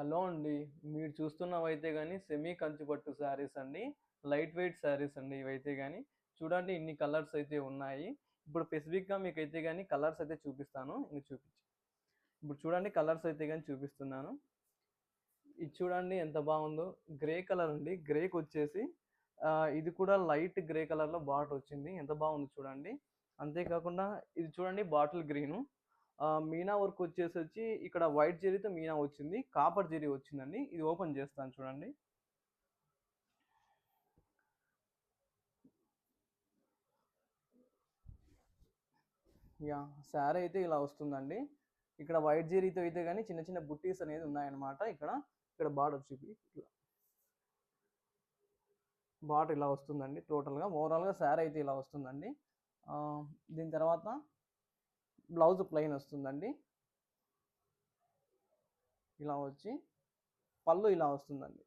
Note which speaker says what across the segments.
Speaker 1: Hello అండి. మీరు చూస్తున్నవైతే కానీ సెమీ కంచిపట్టు శారీస్ అండి. లైట్ వెయిట్ శారీస్ అండి ఇవైతే కానీ చూడండి ఇన్ని కలర్స్ అయితే ఉన్నాయి. ఇప్పుడు స్పెసిఫిక్‌గా మీకు అయితే కానీ కలర్స్ అయితే చూపిస్తాను. ఇంక చూపించి ఇప్పుడు చూడండి కలర్స్ అయితే కానీ చూపిస్తున్నాను. ఇది చూడండి ఎంత బాగుందో. గ్రే కలర్ అండి. గ్రేకి వచ్చేసి ఇది కూడా లైట్ గ్రే కలర్‌లో బార్డర్ వచ్చింది. ఎంత బాగుందో చూడండి. అంతేకాకుండా ఇది చూడండి బాటిల్ గ్రీను. మీనా వర్క్ వచ్చేసొచ్చి ఇక్కడ వైట్ జరీతో మీనా వచ్చింది. కాపర్ జరీ వచ్చిందండి. ఇది ఓపెన్ చేస్తాను చూడండి. యా శారీ అయితే ఇలా వస్తుందండి. ఇక్కడ వైట్ జెరీతో అయితే కానీ చిన్న చిన్న బుట్టీస్ అనేది ఉన్నాయన్నమాట ఇక్కడ. ఇక్కడ బార్డర్ చూపి ఇట్లా. బార్డర్ ఇలా వస్తుందండి టోటల్‌గా. ఓవరాల్‌గా శారీ అయితే ఇలా వస్తుందండి. దీని తర్వాత బ్లౌజ్ ప్లెయిన్ వస్తుందండి. ఇలా వచ్చి పళ్ళు ఇలా వస్తుందండి.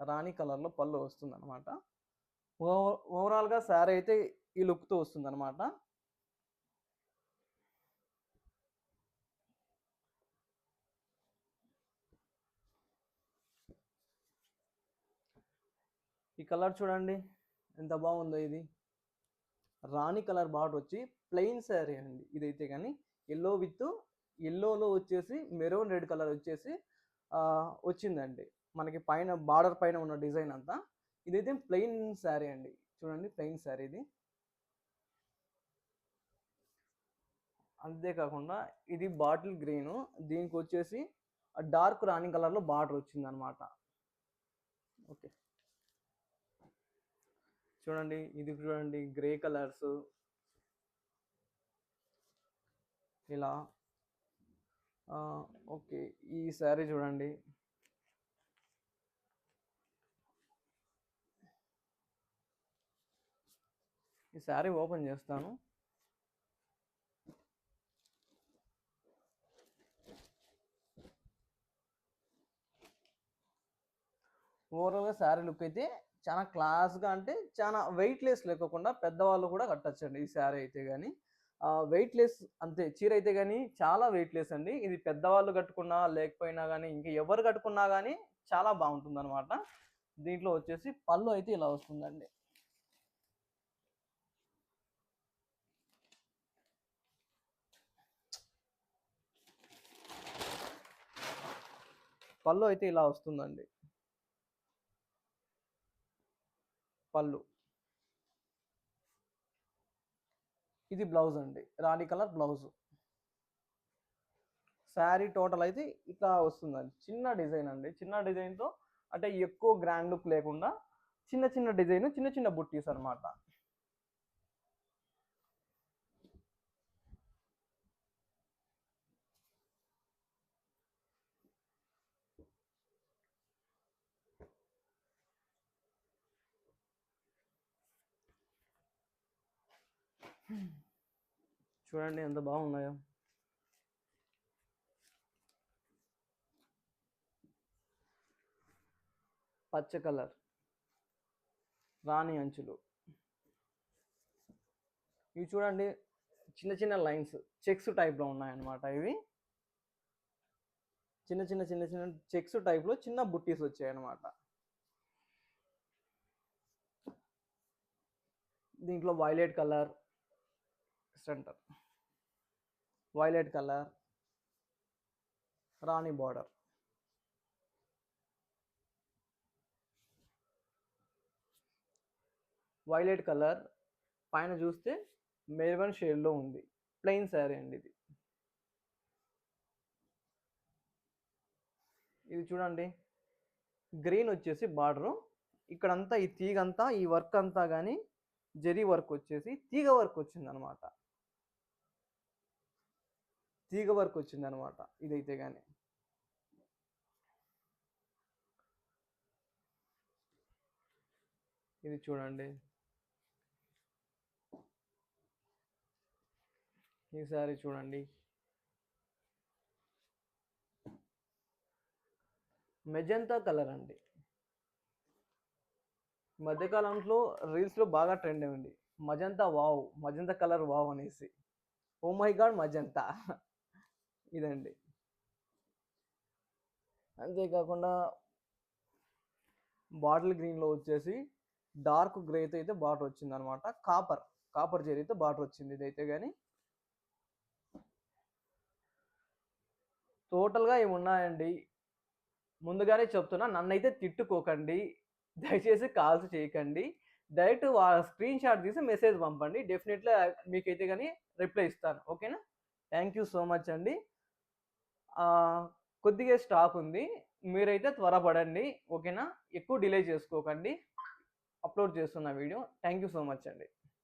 Speaker 1: రాణి కలర్‌లో పళ్ళు వస్తుందన్నమాట. ఓవర్ ఓవరాల్‌గా శారీ అయితే ఈ లుక్‌తో వస్తుందన్నమాట. ఈ కలర్ చూడండి. ఎంత బాగుందో ఇది. రాణి కలర్ బార్డర్ వచ్చి ప్లెయిన్ శారీ అండి. ఇదైతే కానీ ఎల్లో విత్ ఎల్లోలో వచ్చేసి మెరూన్ రెడ్ కలర్ వచ్చేసి వచ్చిందండి. మనకి పైన బార్డర్ పైన ఉన్న డిజైన్ అంతా. ఇదైతే ప్లెయిన్ శారీ అండి. చూడండి ప్లెయిన్ శారీ ఇది. అంతేకాకుండా ఇది బాటిల్ గ్రీన్ దీనికి వచ్చేసి డార్క్ రాణి కలర్‌లో బార్డర్ వచ్చిందనమాట ఓకే. చూడండి ఇది చూడండి గ్రే కలర్స్. ఇలా. ఓకే. ఈ శారీ చూడండి. ఈ శారీ ఓపెన్ చేస్తాను. ఓవరాల్‌గా శారీ లుక్ అయితే చాలా క్లాస్‌గా అంటే చాలా వెయిట్‌లెస్ లేకోకుండా పెద్దవాళ్ళు కూడా కట్టొచ్చండి ఈ శారీ అయితే కానీ వెయిట్ వెయిట్‌లెస్ అంతే చీర అయితే కానీ చాలా వెయిట్‌లెస్ అండి. ఇది పెద్దవాళ్ళు కట్టుకున్నా లేకపోయినా కానీ ఇంకా ఎవరు కట్టుకున్నా కానీ చాలా బాగుంటుందన్నమాట. దీంట్లో వచ్చేసి పళ్ళు అయితే ఇలా వస్తుందండి. పళ్ళు అయితే ఇలా వస్తుందండి. పళ్ళు. ఇది బ్లౌజ్ అండి. రాణి కలర్ బ్లౌజు. శారీ టోటల్ అయితే ఇట్లా వస్తుందండి. చిన్న డిజైన్ అండి. చిన్న డిజైన్‌తో అంటే ఎక్కువ గ్రాండ్ లుక్ లేకుండా చిన్న చిన్న డిజైన్ చిన్న చిన్న బుట్టీస్ అనమాట చూడండి ఎంత బాగున్నాయో. పచ్చ కలర్. రాణి అంచులు. ఇవి చూడండి చిన్న చిన్న లైన్స్ చెక్స్ టైప్‌లో ఉన్నాయన్నమాట ఇవి. చిన్న చిన్న చిన్న చిన్న చెక్స్ టైప్‌లో చిన్న బుట్టీస్ వచ్చాయన్నమాట. దీంట్లో violet colour centre. Violet colour. రాణి బార్డర్. వైలెట్ కలర్ పైన చూస్తే మెరూన్ షేడ్‌లో ఉంది. ప్లెయిన్ శారీ అండి ఇది. ఇది చూడండి. గ్రీన్ వచ్చేసి బార్డరు. ఇక్కడంతా ఈ తీగంతా ఈ వర్క్ అంతా కానీ జరీ వర్క్ వచ్చేసి తీగ వర్క్ వచ్చిందనమాట తీగ వర్క్ వచ్చిందనమాట ఇదైతే కానీ ఇది చూడండి. ఈసారి చూడండి. మెజంతా కలర్ అండి. మధ్యకాలంలో రీల్స్‌లో బాగా ట్రెండ్ అయింది. Magenta wow! Magenta colour wow! అనేసి. Oh my God! మజంతా. ఇదండి. అంతేకాకుండా బాటిల్ గ్రీన్లో వచ్చేసి డార్క్ గ్రేతో అయితే బాటర్ వచ్చింది అనమాట కాపర్ కాపర్ చేర్ అయితే బాటర్ వచ్చింది ఇదైతే కానీ టోటల్గా ఏమి ఉన్నాయండి ముందుగానే చెప్తున్నా నన్నైతే తిట్టుకోకండి. దయచేసి కాల్స్ చేయకండి. డైరెక్ట్ స్క్రీన్ షాట్ తీసి మెసేజ్ పంపండి. డెఫినెట్లీ మీకైతే కానీ రిప్లై ఇస్తాను. ఓకేనా? థ్యాంక్ యూ సో మచ్ అండి. కొద్దిగా స్టాక్ ఉంది. మీరైతే త్వరపడండి. ఓకేనా? ఎక్కువ డిలే చేసుకోకండి. అప్లోడ్ చేస్తున్న video. Thank you so much అండి.